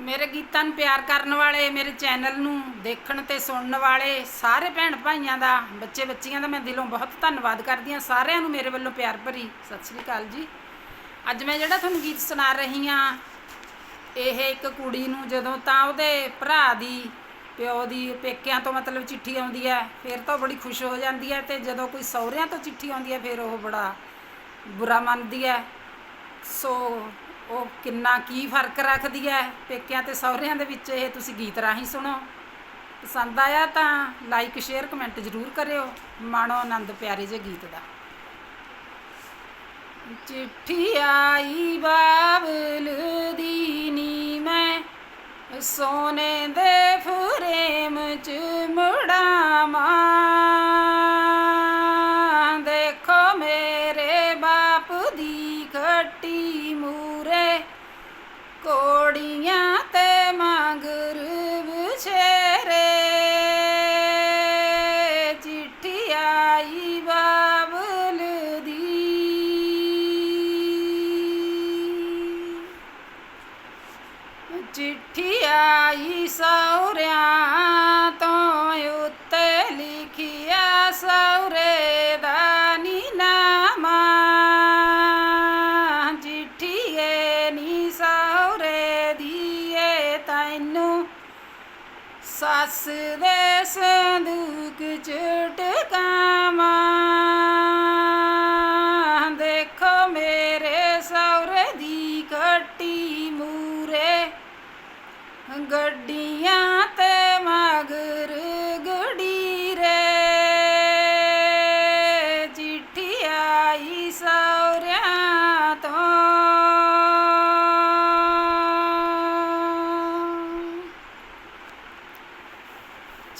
ਮੇਰੇ ਗੀਤਾਂ ਨੂੰ ਪਿਆਰ ਕਰਨ ਵਾਲੇ, ਮੇਰੇ ਚੈਨਲ ਨੂੰ ਦੇਖਣ ਤੇ ਸੁਣਨ ਵਾਲੇ ਸਾਰੇ ਭੈਣ ਭਾਈਆਂ ਦਾ, ਬੱਚੇ ਬੱਚੀਆਂ ਦਾ ਮੈਂ ਦਿਲੋਂ ਬਹੁਤ ਧੰਨਵਾਦ ਕਰਦੀ ਹਾਂ। ਸਾਰਿਆਂ ਨੂੰ ਮੇਰੇ ਵੱਲੋਂ ਪਿਆਰ ਭਰੀ ਸਤਿ ਸ੍ਰੀ ਅਕਾਲ ਜੀ। ਅੱਜ ਮੈਂ ਜਿਹੜਾ ਤੁਹਾਨੂੰ ਗੀਤ ਸੁਣਾ ਰਹੀ ਹਾਂ, ਇਹ ਇੱਕ ਕੁੜੀ ਨੂੰ ਜਦੋਂ ਤਾਂ ਉਹਦੇ ਭਰਾ ਦੀ, ਪਿਓ ਦੀ ਪੇਕਿਆਂ ਤੋਂ ਮਤਲਬ ਚਿੱਠੀ ਆਉਂਦੀ ਹੈ, ਫਿਰ ਤਾਂ ਉਹ ਬੜੀ ਖੁਸ਼ ਹੋ ਜਾਂਦੀ ਹੈ ਤੇ ਜਦੋਂ ਕੋਈ ਸਹੁਰਿਆਂ ਤੋਂ ਚਿੱਠੀ ਆਉਂਦੀ ਹੈ, ਫਿਰ ਉਹ ਬੜਾ ਬੁਰਾ ਮੰਨਦੀ ਹੈ। ਸੋ ਉਹ ਕਿੰਨਾ ਕੀ ਫ਼ਰਕ ਰੱਖਦੀ ਹੈ ਪੇਕਿਆਂ ਤੇ ਸਹੁਰਿਆਂ ਦੇ ਵਿੱਚ ਇਹ ਤੁਸੀਂ ਗੀਤ ਰਾਹੀਂ ਸੁਣੋ। ਪਸੰਦ ਆਇਆ ਤਾਂ ਲਾਈਕ ਸ਼ੇਅਰ ਕਮੈਂਟ ਜ਼ਰੂਰ ਕਰਿਓ। ਮਾਣੋ ਆਨੰਦ ਪਿਆਰੇ ਜੇ ਗੀਤ ਦਾ। ਚਿੱਠੀ ਆਈ ਬਾਬਲ ਦੀ ਨੀ ਮੈਂ, ਸੋਨੇ ਦੇ ਫਰੇਮ ਚ ਮੁੜਾਵਾਂ। ਕੋੜੀਆਂ ਤੇ ਮਗਰ ਵਿਛੇਰੇ ਚਿੱਠੀ ਆਈ ਬਾਬਲ ਦੀ। ਚਿੱਠੀ ਆਈ ਸੌਰਿਆਂ ਦੀਏ ਸੱਸ ਦੇ ਸੰਦੂਕ ਚ ਦੇਖੋ ਮੇਰੇ ਸੌਰੇ ਦੀ ਖੱਟੀ ਮੂਰੇ ਗੱਡੀਆਂ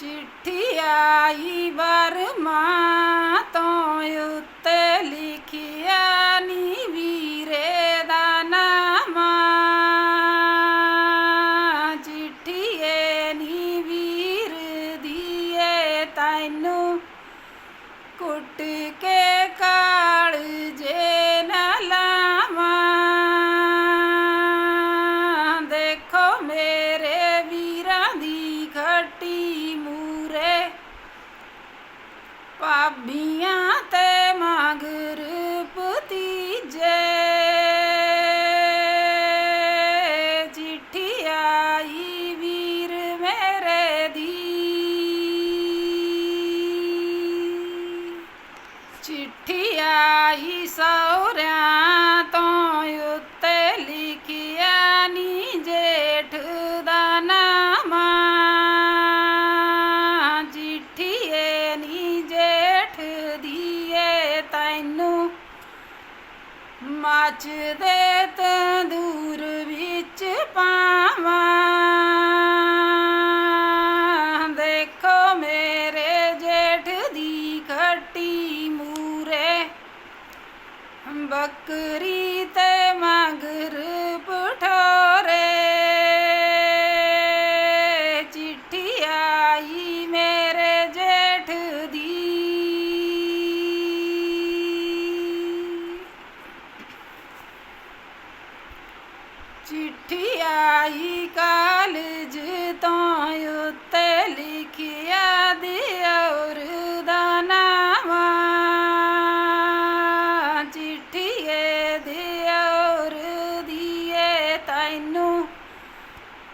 ਚਿੱਠੀ ਆਈ ਬਰਮਾ ਤੋਂ ਉੱਤੇ ਲਿਖਿਆ ਨੀ ਵੀਰੇ ਦਾ ਨਾਮਾ। ਚਿੱਠੀਏ ਨੀ ਵੀਰ ਦੀਏ ਤੈਨੂੰ ਕੁੱਟ ਕੇ ਭਾਬੀਆਂ ਤੇ ਮਗਰ ਭਤੀਜੇ ਚਿੱਠੀ ਆਈ ਵੀਰ ਮੇਰੇ ਦੀ। ਚਿੱਠੀ ਆਈ ਸੌਰਿਆਂ ਮੱਚਦੇ ਤੰਦੂਰ ਵਿੱਚ ਪਾਵਾਂ। ਦੇਖੋ ਮੇਰੇ ਜੇਠ ਦੀ ਖੱਟੀ ਮੂਰੇ ਬੱਕਰੀ ਤੇ ਮਗਰ ਚਿੱਠੀ ਆਈ ਕਾਲਜ ਤੋਂ ਉੱਤੇ ਲਿਖਿਆ ਦਿਉਰ ਦਾ ਨਾਮਾ। ਚਿੱਠੀਏ ਦਿਉਰ ਦੀਏ ਤੈਨੂੰ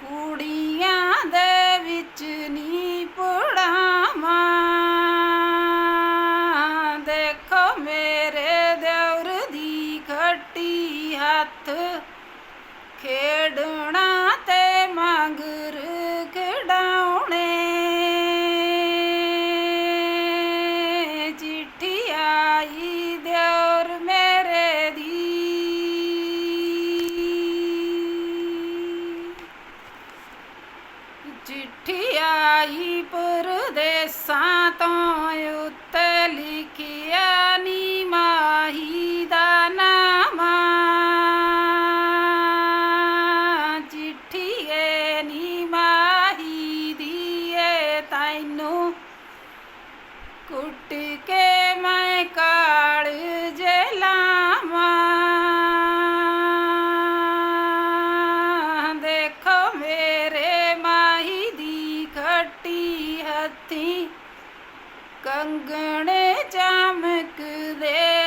ਕੁੜੀਆਂ ਦੇ ਵਿੱਚ ਨੀ ਪੜਾਵਾਂ। ਦੇਖੋ ਮੇਰੇ ਦਿਉਰ ਦੀ ਖੱਟੀ ਹੱਥ ਖੇਡਣਾ ਤੇ ਮਗਰ ਖਿਡਾਉਣੇ ਚਿੱਠੀ ਆਈ ਦਿਉਰ ਮੇਰੇ ਦੀ। ਚਿੱਠੀ ਆਈ ਪਰਦੇਸਾਂ ਤੋਂ ਉੱਤੇ ਲਿਖਿਆ ਨੀ ਮਾਹੀ। ਹੱਥੀ ਕੰਗਣੇ ਚਮਕਦੇ ਨੇ